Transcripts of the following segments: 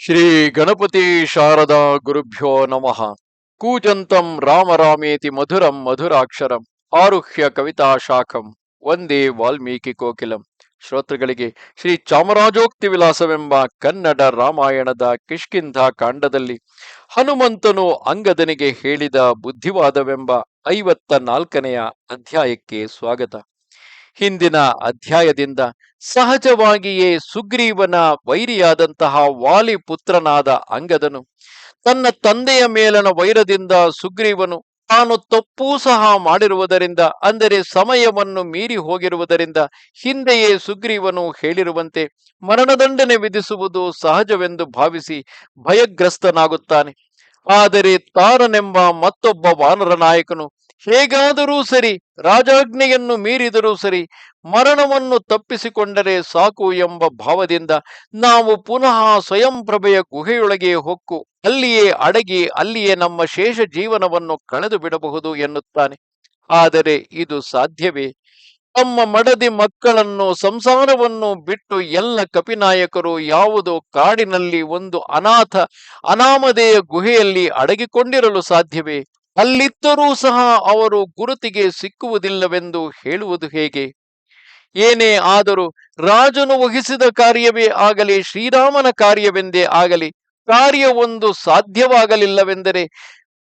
ಶ್ರೀ ಗಣಪತಿ ಶಾರದಾ ಗುರುಭ್ಯೋ ನಮಃ. ಕೂಜಂತಂ ರಾಮರಾಮೇತಿ ಮಧುರಂ ಮಧುರಾಕ್ಷರಂ ಆರುಹ್ಯ ಕವಿತಾ ಶಾಖಂ ಒಂದೇ ವಾಲ್ಮೀಕಿ ಕೋಕಿಲಂ. ಶ್ರೋತೃಗಳಿಗೆ ಶ್ರೀ ಚಾಮರಾಜೋಕ್ತಿ ವಿಲಾಸವೆಂಬ ಕನ್ನಡ ರಾಮಾಯಣದ ಕಿಷ್ಕಿಂಧ ಕಾಂಡದಲ್ಲಿ ಹನುಮಂತನು ಅಂಗದನಿಗೆ ಹೇಳಿದ ಬುದ್ಧಿವಾದವೆಂಬ ಐವತ್ತ ನಾಲ್ಕನೆಯ ಅಧ್ಯಾಯಕ್ಕೆ ಸ್ವಾಗತ. ಹಿಂದಿನ ಅಧ್ಯಾಯದಿಂದ ಸಹಜವಾಗಿಯೇ ಸುಗ್ರೀವನ ವೈರಿಯಾದಂತಹ ವಾಲಿ ಪುತ್ರನಾದ ಅಂಗದನು. ತನ್ನ ತಂದೆಯ ಮೇಲನ ವೈರದಿಂದ ಸುಗ್ರೀವನು ತಾನು ತಪ್ಪೂ ಸಹ ಮಾಡಿರುವುದರಿಂದ, ಅಂದರೆ ಸಮಯವನ್ನು ಮೀರಿ ಹೋಗಿರುವುದರಿಂದ ಹಿಂದೆಯೇ ಸುಗ್ರೀವನು ಹೇಳಿರುವಂತೆ ಮರಣದಂಡನೆ ವಿಧಿಸುವುದು ಸಹಜವೆಂದು ಭಾವಿಸಿ ಭಯಗ್ರಸ್ತನಾಗುತ್ತಾನೆ. ಆದರೆ ತಾರನೆಂಬ ಮತ್ತೊಬ್ಬ ವಾನರ ನಾಯಕನು ಹೇಗಾದರೂ ಸರಿ ರಾಜಾಜ್ಞೆಯನ್ನು ಮೀರಿದರೂ ಸರಿ ಮರಣವನ್ನು ತಪ್ಪಿಸಿಕೊಂಡರೆ ಸಾಕು ಎಂಬ ಭಾವದಿಂದ ನಾವು ಪುನಃ ಸ್ವಯಂಪ್ರಭೆಯ ಗುಹೆಯೊಳಗೆ ಹೊಕ್ಕು. ಅಲ್ಲಿಯೇ ಅಡಗಿ, ಅಲ್ಲಿಯೇ ನಮ್ಮ ಶೇಷ ಜೀವನವನ್ನು ಕಳೆದು ಬಿಡಬಹುದು ಎನ್ನುತ್ತಾನೆ. ಆದರೆ ಇದು ಸಾಧ್ಯವೇ? ತಮ್ಮ ಮಡದಿ ಮಕ್ಕಳನ್ನು, ಸಂಸಾರವನ್ನು ಬಿಟ್ಟು ಎಲ್ಲ ಕಪಿನಾಯಕರು ಯಾವುದೋ ಕಾಡಿನಲ್ಲಿ ಒಂದು ಅನಾಥ, ಅನಾಮಧೇಯ ಗುಹೆಯಲ್ಲಿ ಅಡಗಿಕೊಂಡಿರಲು ಸಾಧ್ಯವೇ? ಅಲ್ಲಿದ್ದರೂ ಸಹ ಅವರು ಗುರುತಿಗೆ ಸಿಕ್ಕುವುದಿಲ್ಲವೆಂದು ಹೇಳುವುದು ಹೇಗೆ? ಏನೇ ಆದರೂ ರಾಜನು ವಹಿಸಿದ ಕಾರ್ಯವೇ ಆಗಲಿ, ಶ್ರೀರಾಮನ ಕಾರ್ಯವೆಂದೇ ಆಗಲಿ, ಕಾರ್ಯವೊಂದು ಸಾಧ್ಯವಾಗಲಿಲ್ಲವೆಂದರೆ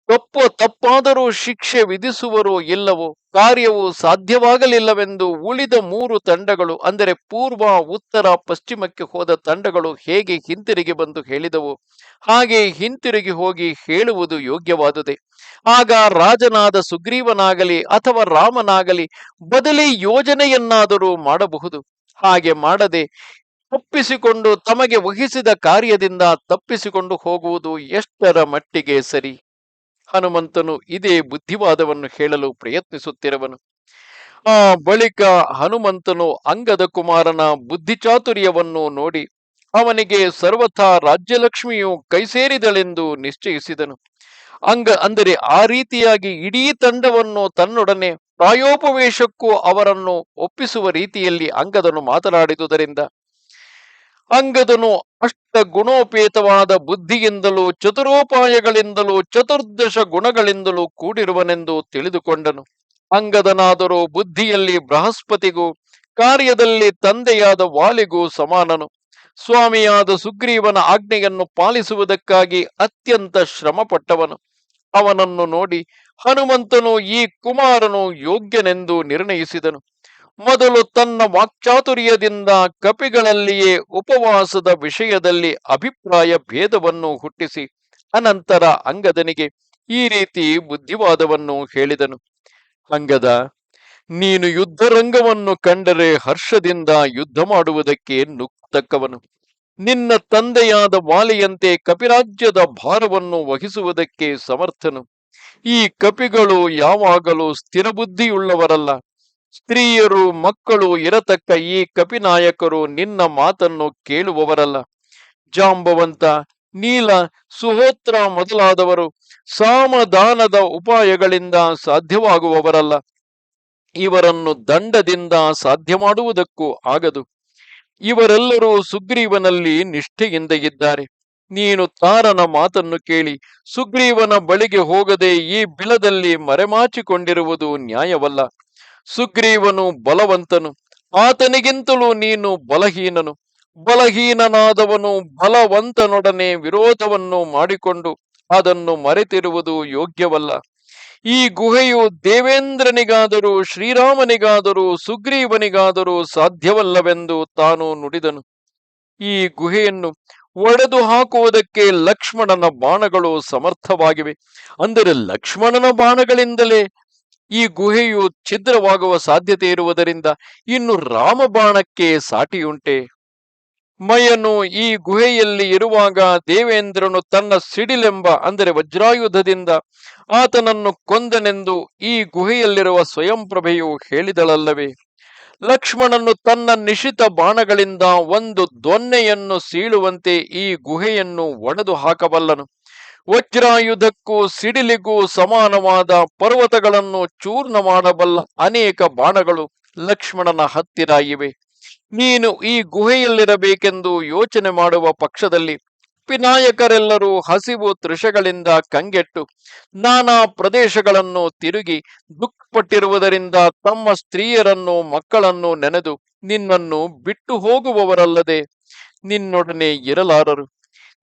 ತಪ್ಪು ತಪ್ಪಾದರೂ ಶಿಕ್ಷೆ ವಿಧಿಸುವರೋ ಇಲ್ಲವೋ, ಕಾರ್ಯವು ಸಾಧ್ಯವಾಗಲಿಲ್ಲವೆಂದು ಉಳಿದ ಮೂರು ತಂಡಗಳು, ಅಂದರೆ ಪೂರ್ವ, ಉತ್ತರ, ಪಶ್ಚಿಮಕ್ಕೆ ಹೋದ ತಂಡಗಳು ಹೇಗೆ ಹಿಂತಿರುಗಿ ಬಂದು ಹೇಳಿದವು, ಹಾಗೆ ಹಿಂತಿರುಗಿ ಹೋಗಿ ಹೇಳುವುದು ಯೋಗ್ಯವಾದುದೇ. ಆಗ ರಾಜನಾದ ಸುಗ್ರೀವನಾಗಲಿ ಅಥವಾ ರಾಮನಾಗಲಿ ಬದಲಿ ಯೋಜನೆಯನ್ನಾದರೂ ಮಾಡಬಹುದು. ಹಾಗೆ ಮಾಡದೆ ತಪ್ಪಿಸಿಕೊಂಡು ತಮಗೆ ವಹಿಸಿದ ಕಾರ್ಯದಿಂದ ತಪ್ಪಿಸಿಕೊಂಡು ಹೋಗುವುದು ಎಷ್ಟರ ಮಟ್ಟಿಗೆ ಸರಿ? ಹನುಮಂತನು ಇದೇ ಬುದ್ಧಿವಾದವನ್ನು ಹೇಳಲು ಪ್ರಯತ್ನಿಸುತ್ತಿರುವನು. ಆ ಬಳಿಕ ಹನುಮಂತನು ಅಂಗದ ಕುಮಾರನ ಬುದ್ಧಿಚಾತುರ್ಯವನ್ನು ನೋಡಿ ಅವನಿಗೆ ಸರ್ವಥಾ ರಾಜ್ಯಲಕ್ಷ್ಮಿಯು ಕೈಸೇರಿದಳೆಂದು ನಿಶ್ಚಯಿಸಿದನು. ಅಂಗ ಅಂದರೆ ಆ ರೀತಿಯಾಗಿ ಇಡೀ ತಂಡವನ್ನು ತನ್ನೊಡನೆ ಪ್ರಾಯೋಪವೇಶಕ್ಕೂ ಅವರನ್ನು ಒಪ್ಪಿಸುವ ರೀತಿಯಲ್ಲಿ ಅಂಗದನು ಮಾತನಾಡಿದುದರಿಂದ ಅಂಗದನು ಅಷ್ಟ ಗುಣೋಪೇತವಾದ ಬುದ್ಧಿಯಿಂದಲೂ ಚತುರೋಪಾಯಗಳಿಂದಲೂ ಚತುರ್ದಶ ಗುಣಗಳಿಂದಲೂ ಕೂಡಿರುವನೆಂದು ತಿಳಿದುಕೊಂಡನು. ಅಂಗದನಾದರೂ ಬುದ್ಧಿಯಲ್ಲಿ ಬೃಹಸ್ಪತಿಗೂ, ಕಾರ್ಯದಲ್ಲಿ ತಂದೆಯಾದ ವಾಲಿಗೂ ಸಮಾನನು. ಸ್ವಾಮಿಯಾದ ಸುಗ್ರೀವನ ಆಜ್ಞೆಯನ್ನು ಪಾಲಿಸುವುದಕ್ಕಾಗಿ ಅತ್ಯಂತ ಶ್ರಮಪಟ್ಟವನು. ಅವನನ್ನು ನೋಡಿ ಹನುಮಂತನು ಈ ಕುಮಾರನು ಯೋಗ್ಯನೆಂದು ನಿರ್ಣಯಿಸಿದನು. ಮೊದಲು ತನ್ನ ವಾಕ್ಚಾತುರ್ಯದಿಂದ ಕಪಿಗಳಲ್ಲಿಯೇ ಉಪವಾಸದ ವಿಷಯದಲ್ಲಿ ಅಭಿಪ್ರಾಯ ಭೇದವನ್ನು ಹುಟ್ಟಿಸಿ, ಅನಂತರ ಅಂಗದನಿಗೆ ಈ ರೀತಿ ಬುದ್ಧಿವಾದವನ್ನು ಹೇಳಿದನು. ಅಂಗದ, ನೀನು ಯುದ್ಧರಂಗವನ್ನು ಕಂಡರೆ ಹರ್ಷದಿಂದ ಯುದ್ಧ ಮಾಡುವುದಕ್ಕೆ ನುಕ್ತಕ್ಕವನು ನಿನ್ನ ತಂದೆಯಾದ ವಾಲಿಯಂತೆ ಕಪಿರಾಜ್ಯದ ಭಾರವನ್ನು ವಹಿಸುವುದಕ್ಕೆ ಸಮರ್ಥನು. ಈ ಕಪಿಗಳು ಯಾವಾಗಲೂ ಸ್ಥಿರಬುದ್ಧಿಯುಳ್ಳವರಲ್ಲ. ಸ್ತ್ರೀಯರು, ಮಕ್ಕಳು ಇರತಕ್ಕ ಈ ಕಪಿನಾಯಕರು ನಿನ್ನ ಮಾತನ್ನು ಕೇಳುವವರಲ್ಲ. ಜಾಂಬವಂತ, ನೀಲ, ಸುಹೋತ್ರ ಮೊದಲಾದವರು ಸಾಮದಾನದ ಉಪಾಯಗಳಿಂದ ಸಾಧ್ಯವಾಗುವವರಲ್ಲ. ಇವರನ್ನು ದಂಡದಿಂದ ಸಾಧ್ಯ ಮಾಡುವುದಕ್ಕೂ ಆಗದು. ಇವರೆಲ್ಲರೂ ಸುಗ್ರೀವನಲ್ಲಿ ನಿಷ್ಠೆಯಿಂದ ಇದ್ದಾರೆ. ನೀನು ತಾರನ ಮಾತನ್ನು ಕೇಳಿ, ಸುಗ್ರೀವನ ಬಳಿಗೆ ಹೋಗದೆ ಈ ಬಿಲದಲ್ಲಿ ಮರೆಮಾಚಿಕೊಂಡಿರುವುದು ನ್ಯಾಯವಲ್ಲ. ಸುಗ್ರೀವನು ಬಲವಂತನು. ಆತನಿಗಿಂತಲೂ ನೀನು ಬಲಹೀನನು. ಬಲಹೀನನಾದವನು ಬಲವಂತನೊಡನೆ ವಿರೋಧವನ್ನು ಮಾಡಿಕೊಂಡು ಅದನ್ನು ಮರೆತಿರುವುದು ಯೋಗ್ಯವಲ್ಲ. ಈ ಗುಹೆಯು ದೇವೇಂದ್ರನಿಗಾದರೂ, ಶ್ರೀರಾಮನಿಗಾದರೂ, ಸುಗ್ರೀವನಿಗಾದರೂ ಸಾಧ್ಯವಲ್ಲವೆಂದು ತಾನು ನುಡಿದನು. ಈ ಗುಹೆಯನ್ನು ಒಡೆದು ಹಾಕುವುದಕ್ಕೆ ಲಕ್ಷ್ಮಣನ ಬಾಣಗಳು ಸಮರ್ಥವಾಗಿವೆ. ಅಂದರೆ ಲಕ್ಷ್ಮಣನ ಬಾಣಗಳಿಂದಲೇ ಈ ಗುಹೆಯು ಛಿದ್ರವಾಗುವ ಸಾಧ್ಯತೆ ಇರುವುದರಿಂದ ಇನ್ನು ರಾಮಬಾಣಕ್ಕೆ ಸಾಟಿಯುಂಟೆ. ಮಯನು ಈ ಗುಹೆಯಲ್ಲಿ ಇರುವಾಗ ದೇವೇಂದ್ರನು ತನ್ನ ಸಿಡಿಲೆಂಬ, ಅಂದರೆ ವಜ್ರಾಯುಧದಿಂದ ಆತನನ್ನು ಕೊಂದನೆಂದು ಈ ಗುಹೆಯಲ್ಲಿರುವ ಸ್ವಯಂಪ್ರಭೆಯು ಹೇಳಿದಳಲ್ಲವೇ. ಲಕ್ಷ್ಮಣನು ತನ್ನ ನಿಶಿತ ಬಾಣಗಳಿಂದ ಒಂದು ದೊನ್ನೆಯನ್ನು ಸೀಳುವಂತೆ ಈ ಗುಹೆಯನ್ನು ಒಡೆದು ಹಾಕಬಲ್ಲನು ವಜ್ರಾಯುಧಕ್ಕೂ ಸಿಡಿಲಿಗೂ ಸಮಾನವಾದ ಪರ್ವತಗಳನ್ನು ಚೂರ್ಣ ಮಾಡಬಲ್ಲ ಅನೇಕ ಬಾಣಗಳು ಲಕ್ಷ್ಮಣನ ಹತ್ತಿರ ಇವೆ. ನೀನು ಈ ಗುಹೆಯಲ್ಲಿರಬೇಕೆಂದು ಯೋಚನೆ ಮಾಡುವ ಪಕ್ಷದಲ್ಲಿ ವಿನಾಯಕರೆಲ್ಲರೂ ಹಸಿವು ತೃಷಗಳಿಂದ ಕಂಗೆಟ್ಟು ನಾನಾ ಪ್ರದೇಶಗಳನ್ನು ತಿರುಗಿ ದುಃಖಪಟ್ಟಿರುವುದರಿಂದ ತಮ್ಮ ಸ್ತ್ರೀಯರನ್ನು ಮಕ್ಕಳನ್ನು ನೆನೆದು ನಿನ್ನನ್ನು ಬಿಟ್ಟು ಹೋಗುವವರಲ್ಲದೆ ನಿನ್ನೊಡನೆ ಇರಲಾರರು.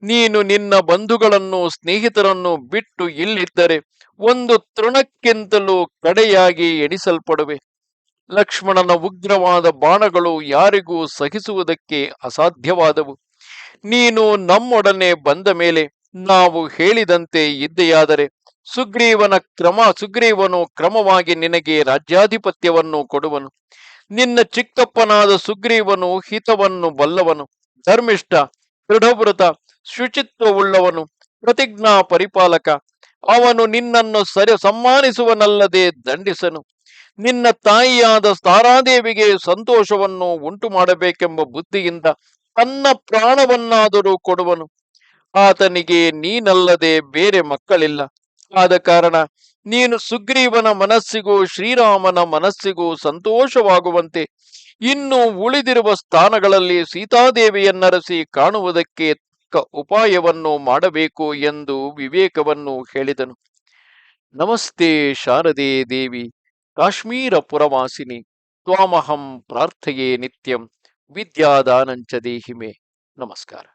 ನೀನು ನಿನ್ನ ಬಂಧುಗಳನ್ನು, ಸ್ನೇಹಿತರನ್ನು ಬಿಟ್ಟು ಇಲ್ಲಿದ್ದರೆ ಒಂದು ತೃಣಕ್ಕಿಂತಲೂ ಕಡೆಯಾಗಿ ಎಣಿಸಲ್ಪಡುವೆ. ಲಕ್ಷ್ಮಣನ ಉಗ್ರವಾದ ಬಾಣಗಳು ಯಾರಿಗೂ ಸಹಿಸುವುದಕ್ಕೆ ಅಸಾಧ್ಯವಾದವು. ನೀನು ನಮ್ಮೊಡನೆ ಬಂದ ಮೇಲೆ ನಾವು ಹೇಳಿದಂತೆ ಇದ್ದೆಯಾದರೆ ಸುಗ್ರೀವನ ಕ್ರಮ, ಸುಗ್ರೀವನು ಕ್ರಮವಾಗಿ ನಿನಗೆ ರಾಜ್ಯಾಧಿಪತ್ಯವನ್ನು ಕೊಡುವನು. ನಿನ್ನ ಚಿಕ್ಕಪ್ಪನಾದ ಸುಗ್ರೀವನು ಹಿತವನ್ನು ಬಲ್ಲವನು. ಧರ್ಮಿಷ್ಠ ದೃಢವ್ರತ ಶುಚಿತ್ವವುಳ್ಳವನು. ಪ್ರತಿಜ್ಞಾ ಪರಿಪಾಲಕ. ಅವನು ನಿನ್ನನ್ನು ಸರಿ ಸಮ್ಮಾನಿಸುವನಲ್ಲದೆ ದಂಡಿಸನು. ನಿನ್ನ ತಾಯಿಯಾದ ತಾರಾದೇವಿಗೆ ಸಂತೋಷವನ್ನು ಉಂಟು ಮಾಡಬೇಕೆಂಬ ಬುದ್ಧಿಯಿಂದ ತನ್ನ ಪ್ರಾಣವನ್ನಾದರೂ ಕೊಡುವನು. ಆತನಿಗೆ ನೀನಲ್ಲದೆ ಬೇರೆ ಮಕ್ಕಳಿಲ್ಲ. ಆದ ಕಾರಣ ನೀನು ಸುಗ್ರೀವನ ಮನಸ್ಸಿಗೂ ಶ್ರೀರಾಮನ ಮನಸ್ಸಿಗೂ ಸಂತೋಷವಾಗುವಂತೆ ಇನ್ನು ಉಳಿದಿರುವ ಸ್ಥಾನಗಳಲ್ಲಿ ಸೀತಾದೇವಿಯನ್ನರಸಿ ಕಾಣುವುದಕ್ಕೆ ತಕ್ಕ ಉಪಾಯವನ್ನು ಮಾಡಬೇಕು ಎಂದು ವಿವೇಕವನ್ನು ಹೇಳಿದನು. ನಮಸ್ತೆ ಶಾರದೆ ದೇವಿ, ಕಾಶ್ಮೀರ ಪುರವಾಸಿನಿ, ತ್ವಾಮಹಂ ಪ್ರಾರ್ಥೆಯೇ ನಿತ್ಯಂ, ವಿದ್ಯಾದಾನಂಚ ದೇಹಿಮೆ. ನಮಸ್ಕಾರ.